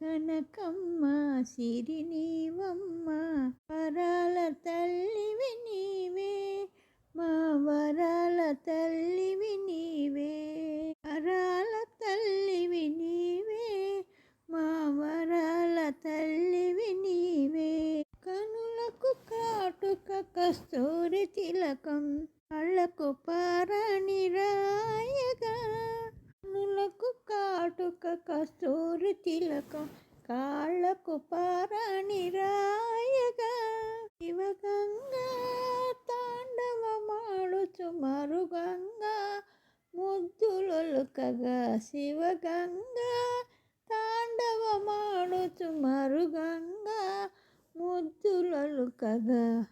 కనకమ్మ సిరి నీవమ్మ వరాల తల్లివి నీవే మా వరాల తల్లివి నీవే వరాల తల్లివి నీవే మా వరాల తల్లివి నీవే. కనులకు కాటుక కస్తూరి తిలకం కళ్ళకు పారాణిరా కాళ్ళకు కాటుక కస్తూరి తిలక కాళ్ళకు పారాణి రాయగా. శివగంగా తాండవమాడుచు మరుగంగా ముద్దులొలుకగా. శివగంగా తాండవమాడుచు మరుగంగా ముద్దులొలుకగా.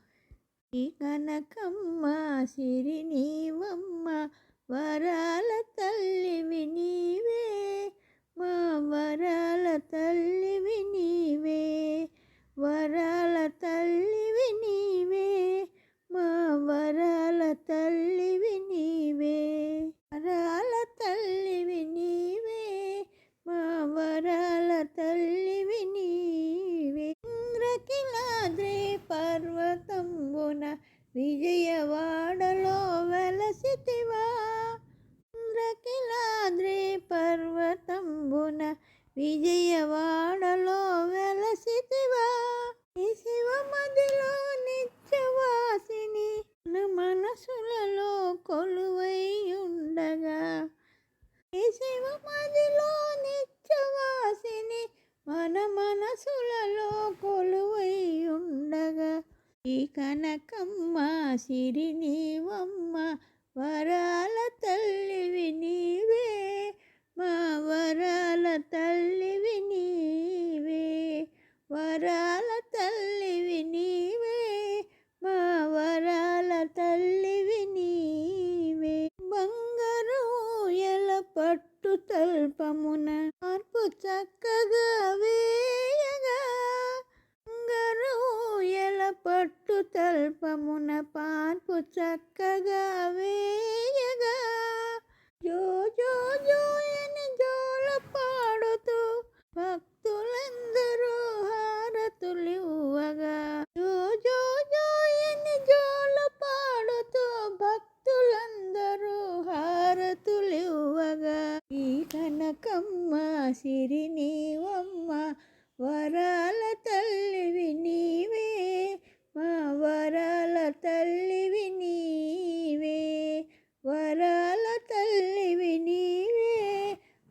ఈ కనకమ్మ సిరి నీవమ్మ వరాల తల్లివి నీవే మా వరాల తల్లివి నీవే వరాల తల్లివి నీవే మా వరాల తల్లివి నీవే. వరాల తల్లివి నీవే మా వరాల తల్లివి నీవే. ఇంద్రకిలాద్రి పర్వతంబున విజయవాడలో వెల విజయవాడలో వెలసితివా ఈ శివమదిలో నిత్యవాసిని మన మనసులలో కొలువై ఉండగా ఈ శివమదిలో నిత్యవాసిని మన మనసులలో కొలువై ఉండగా ఈ కనకమ్మ సిరి నీవమ్మ వరాల తల్లివి నీవే మా వరాల తల్లివి నీవే బంగారు ఎల పట్టు తల్పమున మార్పు చక్కగా వేయగా బంగారు ఎల పట్టు తల్పమున పార్పు చక్కగా కనకమ్మ సిరి నీవమ్మ వరాల తల్లివి నీవే మా వరాల తల్లివి నీవే వరాల తల్లివి నీవే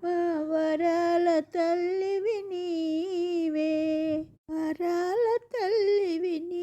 మా వరాల తల్లివి నీవే వరాల వరా